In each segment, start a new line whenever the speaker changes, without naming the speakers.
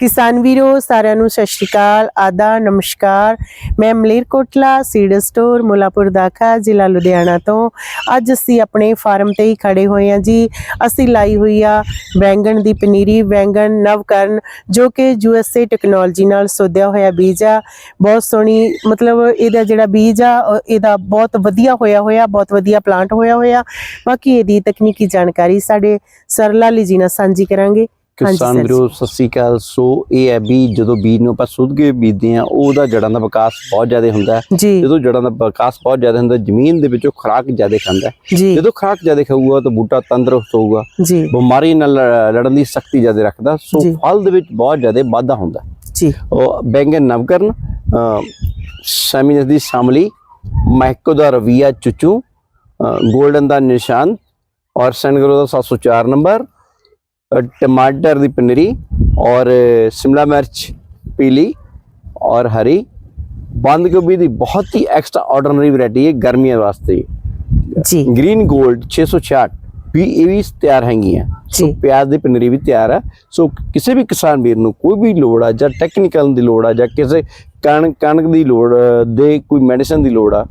ਕਿਸਾਨ ਵੀਰੋ, ਸਾਰਿਆਂ ਨੂੰ ਸਤਿ ਸ਼੍ਰੀ ਅਕਾਲ, ਆਦਾ, ਨਮਸਕਾਰ। ਮੈਂ ਮਲੇਰਕੋਟਲਾ ਸੀਡ ਸਟੋਰ, ਮੁਲਾਪੁਰ ਦਾਖਾ ਜ਼ਿਲ੍ਹਾ ਲੁਧਿਆਣਾ ਤੋਂ। ਅੱਜ ਅਸੀਂ ਆਪਣੇ ਫਾਰਮ ਤੇ ਹੀ ਖੜੇ ਹੋਏ ਹਾਂ ਜੀ। ਅਸੀਂ ਲਾਈ ਹੋਈ ਆ ਬੈਂਗਣ ਦੀ ਪਨੀਰੀ, ਬੈਂਗਣ ਨਵਕਰਨ, ਜੋ ਕਿ ਯੂਐਸਏ ਟੈਕਨੋਲੋਜੀ ਨਾਲ ਸੋਧਿਆ ਹੋਇਆ ਬੀਜ ਆ। ਬਹੁਤ ਸੋਹਣੀ, ਮਤਲਬ ਇਹਦਾ ਜਿਹੜਾ ਬੀਜ ਆ ਇਹਦਾ ਬਹੁਤ ਵਧੀਆ ਹੋਇਆ ਹੋਇਆ, ਬਹੁਤ ਵਧੀਆ ਪਲਾਂਟ ਹੋਇਆ ਹੋਇਆ। ਬਾਕੀ ਇਹਦੀ ਤਕਨੀਕੀ ਜਾਣਕਾਰੀ ਸਾਡੇ ਸਰਲਾ ਲਈ ਜੀ ਨਾਲ ਸਾਂਝੀ ਕਰਾਂਗੇ।
ਕਿਸਾਨ ਵੀਰੋ ਸਤਿ ਸ੍ਰੀ ਅਕਾਲ। ਸੋ ਇਹ ਹੈ ਵੀ ਜਦੋਂ ਬੀਜ ਨੂੰ ਆਪਾਂ ਸੁੱਧ ਕੇ ਬੀਜਦੇ ਆ ਉਹਦਾ ਜੜਾਂ ਦਾ ਵਿਕਾਸ ਬਹੁਤ ਜ਼ਿਆਦਾ ਹੁੰਦਾ ਜਦੋਂ ਜੜਾਂ ਦਾ ਵਿਕਾਸ ਬਹੁਤ ਜ਼ਿਆਦਾ ਹੁੰਦਾ ਜ਼ਮੀਨ ਦੇ ਵਿੱਚੋਂ ਖੁਰਾਕ ਜ਼ਿਆਦਾ ਖਾਂਦਾ ਜਦੋਂ ਖੁਰਾਕ ਜ਼ਿਆਦਾ ਖਾਊਗਾ ਤਾਂ ਬੂਟਾ ਤੰਦਰੁਸਤ ਹੋਊਗਾ। ਬਿਮਾਰੀ ਨਾਲ ਲੜ- ਲੜਨ ਦੀ ਸ਼ਕਤੀ ਜ਼ਿਆਦਾ ਰੱਖਦਾ ਸੋ। ਫਲ ਦੇ ਵਿੱਚ ਬਹੁਤ ਜ਼ਿਆਦਾ ਵਾਧਾ ਹੁੰਦਾ।
ਜੀ।
ਉਹ ਬੈਂਗਨ ਨਵਕਰਨ ਸੈਮੀਨਸ ਦੀ ਸ਼ਾਮਲੀ ਮਹਿਕੋ ਦਾ ਰਵੀਆ ਚੁਚੂ 골ਡਨ ਦਾ ਨਿਸ਼ਾਨ ਔਰ ਸੈਨਗਰੋ ਦਾ 704 ਨੰਬਰ ਟਮਾਟਰ ਦੀ ਪਨੀਰੀ ਔਰ ਸ਼ਿਮਲਾ ਮਿਰਚ ਪੀਲੀ ਔਰ ਹਰੀ। ਬੰਦ ਗੋਭੀ ਦੀ ਬਹੁਤ ਹੀ ਐਕਸਟਰਾ ਆਰਡੀਨਰੀ ਵੈਰਾਈਟੀ ਹੈ ਗਰਮੀਆਂ ਵਾਸਤੇ।
ਜੀ।
ਗ੍ਰੀਨ 골ਡ 666 ਵੀ ਇਹ ਵੀ ਤਿਆਰ ਹੈਗੀਆਂ। ਸੋ। ਪਿਆਜ਼ ਦੀ ਪਨੀਰੀ ਵੀ ਤਿਆਰ ਹੈ। ਸੋ ਕਿਸੇ ਵੀ ਕਿਸਾਨ ਵੀਰ ਨੂੰ ਕੋਈ ਵੀ ਲੋੜ ਆ ਜਾਂ ਟੈਕਨੀਕਲ ਦੀ ਲੋੜ ਆ ਜਾਂ ਕਿਸੇ ਕਣ ਕਣਕ ਦੀ ਲੋੜ ਦੇ ਕੋਈ ਮੈਡੀਸਨ ਦੀ ਲੋੜ ਆ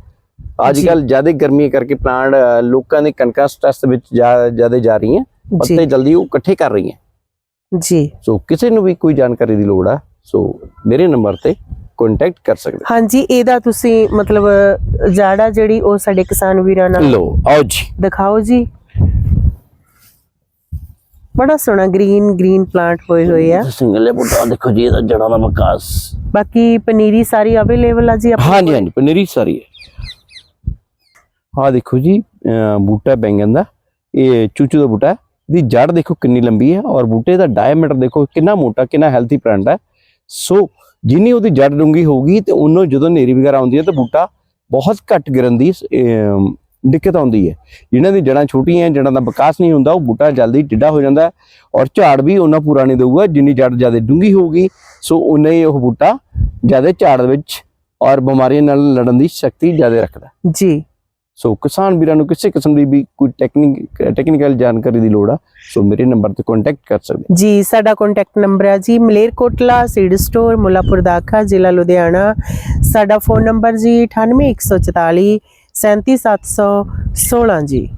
ਅੱਜ। ਕੱਲ ਜ਼ਿਆਦਾ ਗਰਮੀ ਕਰਕੇ ਪਲਾਂਟ ਲੋਕਾਂ ਦੇ ਕਣਕਾਂ ਸਟ੍ਰੈਸ ਵਿੱਚ ਜ਼ਿਆਦਾ ਜਾ ਰਹੀਆਂ। ਪੱਤੇ ਜਲਦੀ ਉਹ ਇਕੱਠੇ ਕਰ ਰਹੀਆਂ।
ਜੀ।
ਸੋ ਕਿਸੇ ਨੂੰ ਵੀ ਕੋਈ ਜਾਣਕਾਰੀ ਦੀ ਲੋੜ ਆ ਸੋ ਮੇਰੇ ਨੰਬਰ ਤੇ ਕੰਟੈਕਟ ਕਰ ਸਕਦੇ।
ਹਾਂਜੀ ਇਹਦਾ ਤੁਸੀਂ ਮਤਲਬ ਜਾੜਾ ਜਿਹੜੀ ਉਹ ਸਾਡੇ ਕਿਸਾਨ ਵੀਰਾਂ ਨਾਲ
ਲੋ ਆਓ ਜੀ।
ਦਿਖਾਓ ਜੀ। ਬੜਾ ਸੋਹਣਾ ਗ੍ਰੀਨ ਗ੍ਰੀਨ ਪਲਾਂਟ ਹੋਏ ਹੋਏ ਆ।
ਸਿੰਗਲੇ ਬੂਟਾ ਦੇਖੋ ਜੀ ਇਹਦਾ ਜੜਾਂ ਦਾ ਵਿਕਾਸ।
ਬਾਕੀ ਪਨੀਰੀ ਸਾਰੀ ਅਵੇਲੇਬਲ ਆ ਜੀ ਆਪਣੇ
ਹਾਂਜੀ? ਹਾਂਜੀ ਪਨੀਰੀ ਸਾਰੀ ਹੈ। ਹਾਂ ਦੇਖੋ ਜੀ ਬੂਟਾ ਬੈਂਗਨ ਦਾ। ਇਹ ਚੂਚੂ ਦਾ ਬੂਟਾ ਦੀ ਜੜ ਦੇਖੋ ਕਿੰਨੀ ਲੰਬੀ ਹੈ ਔਰ ਬੂਟੇ ਦਾ ਡਾਇਆਮੀਟਰ ਦੇਖੋ ਕਿੰਨਾ ਮੋਟਾ, ਕਿੰਨਾ ਹੈਲਥੀ ਪਲਾਂਟ ਹੈ। ਸੋ ਜਿੰਨੀ ਉਹਦੀ ਜੜ ਡੂੰਗੀ ਹੋਊਗੀ ਤੇ ਉਹਨੂੰ ਜਦੋਂ ਨੇਰੀ ਵਗੈਰਾ ਆਉਂਦੀ ਹੈ ਤਾਂ ਬੂਟਾ ਬਹੁਤ ਘੱਟ ਗਿਰਨ ਦੀ ਦਿੱਕਤ ਆਉਂਦੀ ਹੈ। ਜਿਨ੍ਹਾਂ ਦੀ ਜੜਾਂ ਛੋਟੀਆਂ ਜੜਾਂ ਦਾ ਵਿਕਾਸ ਨਹੀਂ ਹੁੰਦਾ, ਉਹ ਬੂਟਾ ਜਲਦੀ ਟਿੱਡਾ ਹੋ ਜਾਂਦਾ ਔਰ ਝਾੜ ਵੀ ਉਹਨਾਂ ਪੂਰਾ ਨਹੀਂ ਦੇਊਗਾ ਜਿੰਨੀ ਜੜ ਜ਼ਿਆਦਾ ਡੂੰਗੀ ਹੋਊਗੀ। ਸੋ ਉਨਾ ਹੀ ਉਹ ਬੂਟਾ ਜ਼ਿਆਦਾ ਝਾੜ ਵਿੱਚ ਔਰ ਬਿਮਾਰੀਆਂ ਨਾਲ ਲੜਨ ਦੀ ਸ਼ਕਤੀ ਜ਼ਿਆਦਾ ਰੱਖਦਾ
ਜੀ।
ਸੋ ਕਿਸਾਨ ਵੀਰਾਂ ਨੂੰ ਕਿਸੇ ਕਿਸਮ ਦੀ ਵੀ ਕੋਈ ਟੈਕਨੀਕ ਟੈਕਨੀਕਲ ਜਾਣਕਾਰੀ ਦੀ ਲੋੜ ਆ ਸੋ ਮੇਰੇ ਨੰਬਰ ਤੇ ਕੰਟੈਕਟ ਕਰ ਸਕਦੇ
ਜੀ, ਸਾਡਾ ਕੰਟੈਕਟ ਨੰਬਰ ਆ ਜੀ, ਮਲੇਰਕੋਟਲਾ ਸੀਡ ਸਟੋਰ ਮੁਲਾਪੁਰ ਦਾਖਾ, ਜ਼ਿਲ੍ਹਾ ਲੁਧਿਆਣਾ। ਸਾਡਾ ਫੋਨ ਨੰਬਰ ਜੀ 98144 37716 ਜੀ।